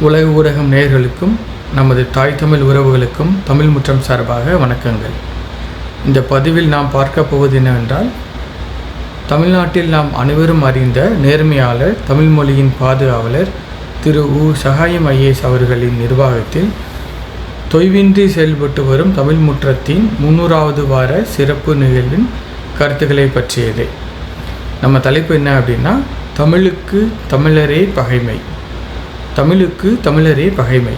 உலக ஊடகம் நேயர்களுக்கும் நமது தாய் தமிழ் உறவுகளுக்கும் தமிழ் முற்றம் சார்பாக வணக்கங்கள். இந்த பதிவில் நாம் பார்க்க போவது என்னவென்றால் தமிழ்நாட்டில் நாம் அனைவரும் அறிந்த நேர்மையாளர் தமிழ் மொழியின் பாதுகாவலர் திரு உ. சகாயம் ஐஏஎஸ் அவர்களின் நிர்வாகத்தில் தொய்வின்றி செயல்பட்டு வரும் தமிழ் முற்றத்தின் முன்னூறாவது வார சிறப்பு நிகழ்வின் கருத்துக்களை பற்றியது. நம்ம தலைப்பு என்ன அப்படின்னா தமிழுக்கு தமிழரே பகைமை. தமிழுக்கு தமிழரே பகைமை.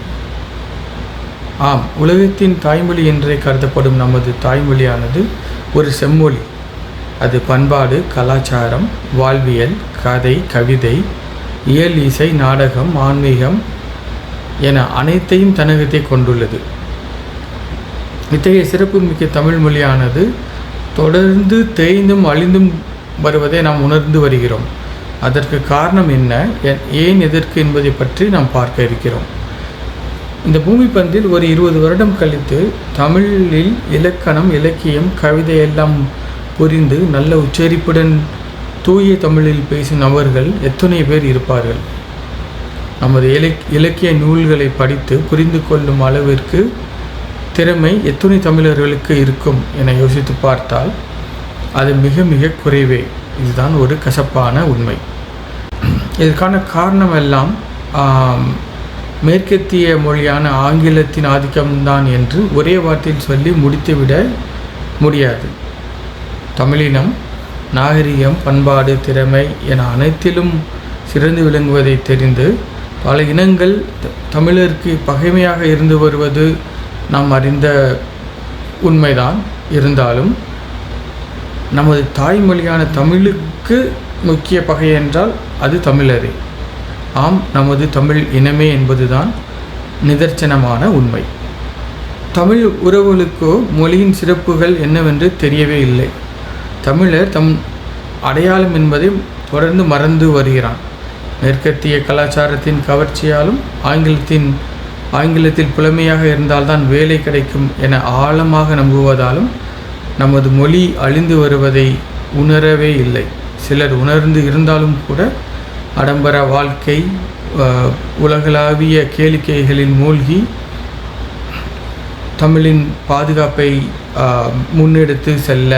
ஆம் உலகத்தின் தாய்மொழி என்றே கருதப்படும் நமது தாய்மொழியானது ஒரு செம்மொழி. அது பண்பாடு கலாச்சாரம் வாழ்வியல் கதை கவிதை இயல் இசை நாடகம் ஆன்மீகம் என அனைத்தையும் தனகத்தை கொண்டுள்ளது. இத்தகைய சிறப்புமிக்க தமிழ் மொழியானது தொடர்ந்து தேய்ந்தும் அழிந்தும் வருவதை நாம் உணர்ந்து வருகிறோம். அதற்கு காரணம் என்ன? ஏன் எதற்கு என்பதை பற்றி நாம் பார்க்க இருக்கிறோம். இந்த பூமி பந்தில் ஒரு இருபது வருடம் கழித்து தமிழில் இலக்கணம் இலக்கியம் கவிதை எல்லாம் புரிந்து நல்ல உச்சரிப்புடன் தூய தமிழில் பேசும் நபர்கள் எத்தனை பேர் இருப்பார்கள்? நமது இலக் இலக்கிய நூல்களை படித்து புரிந்து கொள்ளும் அளவிற்கு திறமை எத்தனை தமிழர்களுக்கு இருக்கும் என யோசித்து பார்த்தால் அது மிக மிக குறைவே. இதுதான் ஒரு கசப்பான உண்மை. இதற்கான காரணம் எல்லாம் மேற்கத்திய மொழியான ஆங்கிலத்தின் ஆதிக்கம்தான் என்று ஒரே வார்த்தையில் சொல்லி முடித்துவிட முடியாது. தமிழினம் நாகரிகம் பண்பாடு திறமை என அனைத்திலும் சிறந்து விளங்குவதை தெரிந்து பல இனங்கள் தமிழருக்கு பகைமையாக இருந்து வருவது நாம் அறிந்த உண்மைதான். இருந்தாலும் நமது தாய்மொழியான தமிழுக்கு முக்கிய பகை என்றால் அது தமிழரே. ஆம் நமது தமிழ் இனமே என்பதுதான் நிதர்சனமான உண்மை. தமிழ் உறவுகளுக்கோ மொழியின் சிறப்புகள் என்னவென்று தெரியவே இல்லை. தமிழர் தம் அடையாளம் என்பதை தொடர்ந்து மறந்து வருகிறான். மேற்கத்திய கலாச்சாரத்தின் கவர்ச்சியாலும் ஆங்கிலத்தின் ஆங்கிலத்தில் புலமையாக இருந்தால்தான் வேலை கிடைக்கும் என ஆழமாக நம்புவதாலும் நமது மொழி அழிந்து வருவதை உணரவே இல்லை. சிலர் உணர்ந்து இருந்தாலும் கூட ஆடம்பர வாழ்க்கை உலகளாவிய கேளிக்கைகளில் மூழ்கி தமிழின் பாதுகாப்பை முன்னெடுத்து செல்ல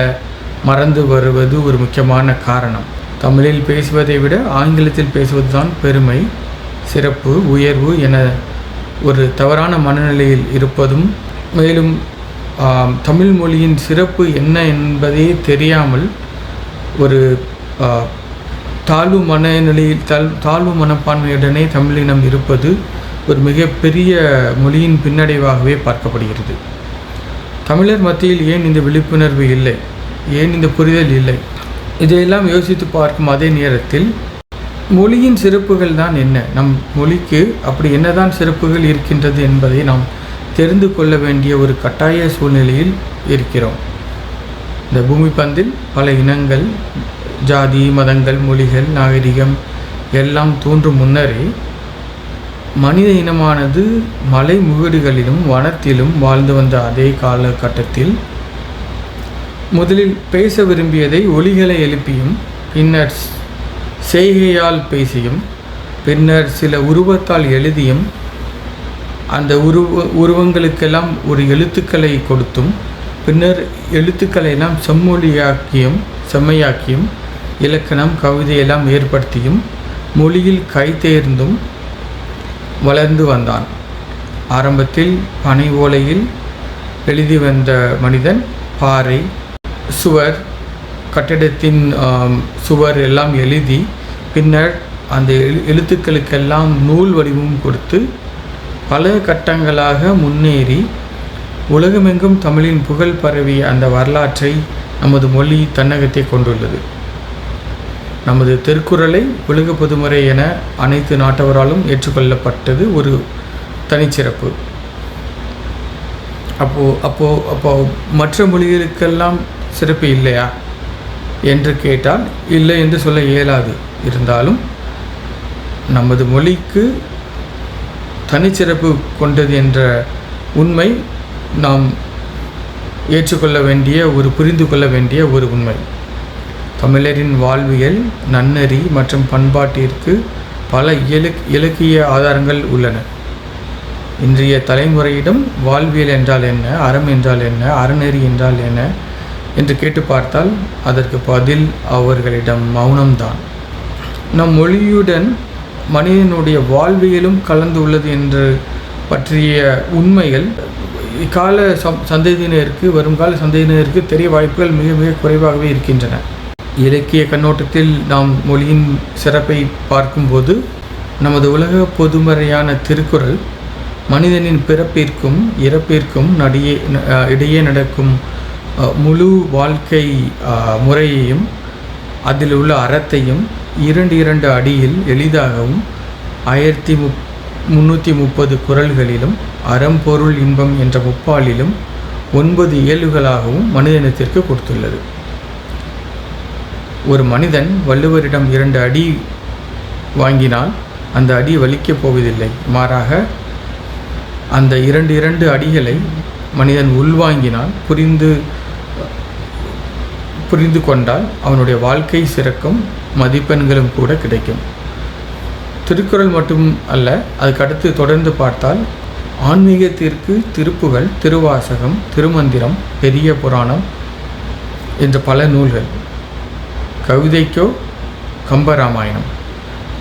மறந்து வருவது ஒரு முக்கியமான காரணம். தமிழில் பேசுவதை விட ஆங்கிலத்தில் பேசுவதுதான் பெருமை சிறப்பு உயர்வு என ஒரு தவறான மனநிலையில் இருப்பதும் மேலும் தமிழ் மொழியின் சிறப்பு என்ன என்பதே தெரியாமல் ஒரு தாழ்வு மனநிலையில் தாழ் தாழ்வு மனப்பான்மையுடனே தமிழினம் இருப்பது ஒரு மிகப்பெரிய மொழியின் பின்னடைவாகவே பார்க்கப்படுகிறது. தமிழர் மத்தியில் ஏன் இந்த விழிப்புணர்வு இல்லை? ஏன் இந்த புரிதல் இல்லை? இதையெல்லாம் யோசித்து பார்க்கும் அதே நேரத்தில் மொழியின் சிறப்புகள் தான் என்ன? நம் மொழிக்கு அப்படி என்னதான் சிறப்புகள் இருக்கின்றது என்பதை நாம் தெரிந்து கொள்ள வேண்டிய ஒரு கட்டாய சூழ்நிலையில் இருக்கிறோம். இந்த பூமி பந்தில் பல இனங்கள் ஜாதி மதங்கள் மொழிகள் நாகரிகம் எல்லாம் தோன்றும் முன்னரே மனித இனமானது மலை முகடுகளிலும் வனத்திலும் வாழ்ந்து வந்த அதே காலகட்டத்தில் முதலில் பேச விரும்பியதை ஒலிகளை எழுப்பியும் பின்னர் செய்கையால் பேசியும் பின்னர் சில உருவத்தால் எழுதியும் அந்த உருவ உருவங்களுக்கெல்லாம் ஒரு எழுத்துக்களை கொடுத்தும் பின்னர் எழுத்துக்களை எல்லாம் செம்மொழியாக்கியும் செம்மையாக்கியும் இலக்கணம் கவிதையெல்லாம் ஏற்படுத்தியும் மொழியில் கைதேர்ந்தும் வளர்ந்து வந்தான். ஆரம்பத்தில் பனை ஓலையில் எழுதி வந்த மனிதன் பாறை சுவர் கட்டிடத்தின் சுவர் எல்லாம் எழுதி பின்னர் அந்த எழு- எழுத்துக்களுக்கெல்லாம் நூல் வடிவம் கொடுத்து பல கட்டங்களாக முன்னேறி உலகமெங்கும் தமிழின் புகழ் பரவிய அந்த வரலாற்றை நமது மொழி தன்னகத்தை கொண்டுள்ளது. நமது திருக்குறளை உலக பொதுமுறை என அனைத்து நாட்டவராலும் ஏற்றுக்கொள்ளப்பட்டது ஒரு தனிச்சிறப்பு. அப்போ அப்போ அப்போ மற்ற மொழிகளுக்கெல்லாம் சிறப்பு இல்லையா? என்று கேட்டால் இல்லை என்று சொல்ல இயலாது. இருந்தாலும் நமது மொழிக்கு தனிச்சிறப்பு கொண்டது என்ற உண்மை நாம் ஏற்றுக்கொள்ள வேண்டிய ஒரு புரிந்து கொள்ள வேண்டிய ஒரு உண்மை. தமிழரின் வாழ்வியல் நன்னெறி மற்றும் பண்பாட்டிற்கு பல இலக் இலக்கிய ஆதாரங்கள் உள்ளன. இன்றைய தலைமுறையிடம் வாழ்வியல் என்றால் என்ன அறம் என்றால் என்ன அறநெறி என்றால் என்ன என்று கேட்டு பார்த்தால் அதற்கு பதில் அவர்களிடம் மௌனம்தான். நம் மொழியுடன் மனிதனுடைய வாழ்வியலும் கலந்து உள்ளது என்று பற்றிய உண்மைகள் இக்கால சந்ததியினருக்கு வருங்கால சந்ததியினருக்கு தெரிய வாய்ப்புகள் மிக மிக குறைவாகவே இருக்கின்றன. இலக்கிய கண்ணோட்டத்தில் நாம் மொழியின் சிறப்பை பார்க்கும்போது நமது உலக பொதுமறையான திருக்குறள் மனிதனின் பிறப்பிற்கும் இறப்பிற்கும் நடிகே இடையே நடக்கும் முழு வாழ்க்கை முறையையும் அதில் உள்ள அறத்தையும் இரண்டு இரண்டு அடியில் எளிதாகவும் ஆயிரத்தி முப் முந்நூற்றி முப்பது குரல்களிலும் அறம்பொருள் இன்பம் என்ற முப்பாலிலும் ஒன்பது இயல்புகளாகவும் மனிதனத்திற்கு கொடுத்துள்ளது. ஒரு மனிதன் வள்ளுவரிடம் இரண்டு அடி வாங்கினால் அந்த அடி வலிக்கப் போவதில்லை. மாறாக அந்த இரண்டு இரண்டு அடிகளை மனிதன் உள்வாங்கினால் புரிந்து புரிந்து கொண்டால் அவனுடைய வாழ்க்கை சிறக்கும் மதிப்பெண்களும் கூட கிடைக்கும். திருக்குறள் மட்டும் அல்ல அதுக்கடுத்து தொடர்ந்து பார்த்தால் ஆன்மீகத்திற்கு திருப்புகள் திருவாசகம் திருமந்திரம் பெரிய புராணம் என்ற பல நூல்கள். கவிதைக்கோ கம்பராமாயணம்.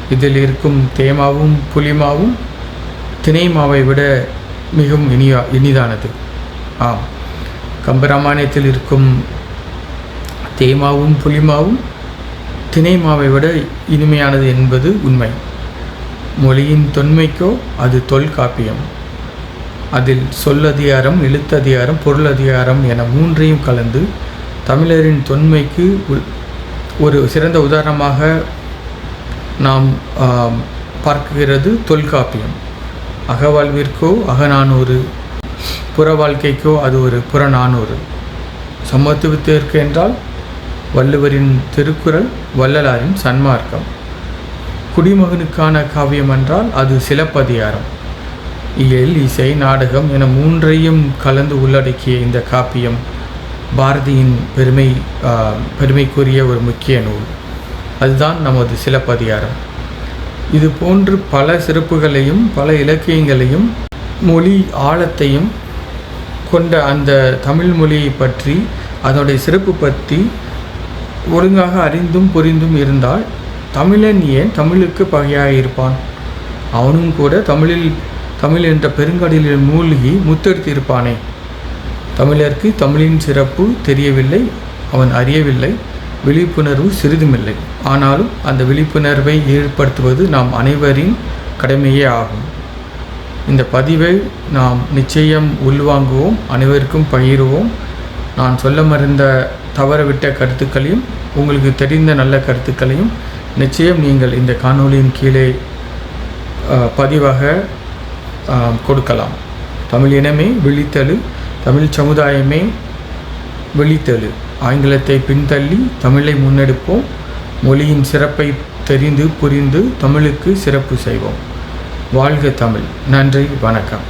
இதில் இருக்கும் தேமாவும் புலிமாவும் திணைமாவை விட மிகவும் இனியா இனிதானது. ஆம். கம்பராமாயணத்தில் இருக்கும் தேமாவும் புலிமாவும் தினைமாவை விட இனிமையானது என்பது உண்மை. மொழியின் தொன்மைக்கோ அது தொல்காப்பியம் அதில் சொல்லதிகாரம் எழுத்ததிகாரம் பொருளதிகாரம் என மூன்றையும் கலந்து தமிழரின் தொன்மைக்கு உள்- ஒரு சிறந்த உதாரணமாக நாம் பார்க்கிறது தொல்காப்பியம் அகவாழ்விற்கோ அகநானூறு புற வாழ்க்கைக்கோ அது ஒரு புறநானூறு. சமத்துவத்திற்கு என்றால் வள்ளுவரின் திருக்குறள் வள்ளலாரின் சன்மார்க்கம். குடிமகனுக்கான காவியம் என்றால் அது சிலப்பதிகாரம். இயல் இசை நாடகம் என மூன்றையும் கலந்து உள்ளடக்கிய இந்த காப்பியம் பாரதியின் பெருமை பெருமைக்குரிய ஒரு முக்கிய நூல். அதுதான் நமது சிலப்பதிகாரம். இது போன்று பல சிறப்புகளையும் பல இலக்கியங்களையும் மொழி ஆழத்தையும் கொண்ட அந்த தமிழ் மொழியை பற்றி அதனுடைய சிறப்பு பற்றி ஒழுங்காக அறிந்தும் புரிந்தும் இருந்தால் தமிழன் ஏன் தமிழுக்கு பகையாக இருப்பான் அவனும் கூட தமிழில் தமிழ் என்ற பெருங்கடலில் மூழ்கி முத்தெடுத்திருப்பானே. தமிழருக்கு தமிழின் சிறப்பு தெரியவில்லை அவன் அறியவில்லை விழிப்புணர்வு சிறிதுமில்லை. ஆனாலும் அந்த விழிப்புணர்வை ஏற்படுத்துவது நாம் அனைவரின் கடமையே ஆகும். இந்த பதிவை நாம் நிச்சயம் உள்வாங்குவோம் அனைவருக்கும் பகிர்வோம். நான் சொல்ல மறந்த தவறவிட்ட கருத்துக்களையும் உங்களுக்கு தெரிந்த நல்ல கருத்துக்களையும் நிச்சயம் நீங்கள் இந்த காணொளியின் கீழே பதிவாக கொடுக்கலாம். தமிழ் இனமே விழித்தழு தமிழ் சமுதாயமே விழித்தழு. ஆங்கிலத்தை பின்தள்ளி தமிழை முன்னெடுப்போம். மொழியின் சிறப்பை தெரிந்து புரிந்து தமிழுக்கு சிறப்பு செய்வோம். வாழ்க தமிழ். நன்றி வணக்கம்.